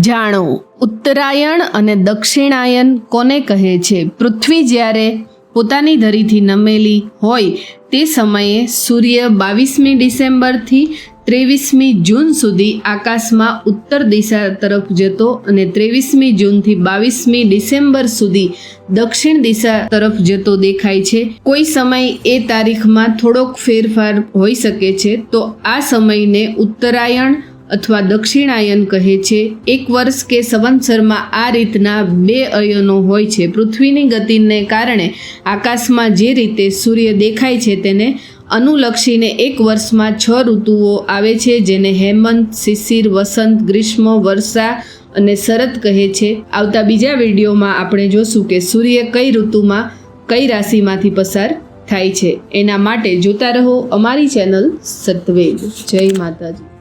જાણો, ઉત્તરાયણ અને દક્ષિણાયન કોને કહે છે? પૃથ્વી જ્યારે પોતાની ધરીથી નમેલી હોય, તે સમયે સૂર્ય બાવીસમી ડિસેમ્બરથી ત્રેવીસમી જૂન સુધી આકાશમાં ઉત્તર દિશા તરફ જતો અને ત્રેવીસમી જૂનથી બાવીસમી ડિસેમ્બર સુધી દક્ષિણ દિશા તરફ જતો દેખાય છે. કોઈ સમય એ તારીખમાં થોડોક ફેરફાર હોઈ શકે છે, તો આ સમયને ઉત્તરાયણ અથવા દક્ષિણાયન કહે છે, એક વર્ષ કે સંવત્સરમાં આ રીતના બે અયનો હોય છે. પૃથ્વીની ગતિને કારણે આકાશમાં જે રીતે સૂર્ય દેખાય છે તેને અનુલક્ષીને એક વર્ષમાં છ ઋતુઓ આવે છે, જેને હેમંત, શિશિર, વસંત, ગ્રીષ્મ, વર્ષા અને શરદ કહે છે. આવતા બીજા વિડીયોમાં આપણે જોશું કે સૂર્ય કઈ ઋતુમાં કઈ રાશિમાંથી પસાર થાય છે. એના માટે જોતા રહો અમારી ચેનલ સત્વેદ જય માતાજી.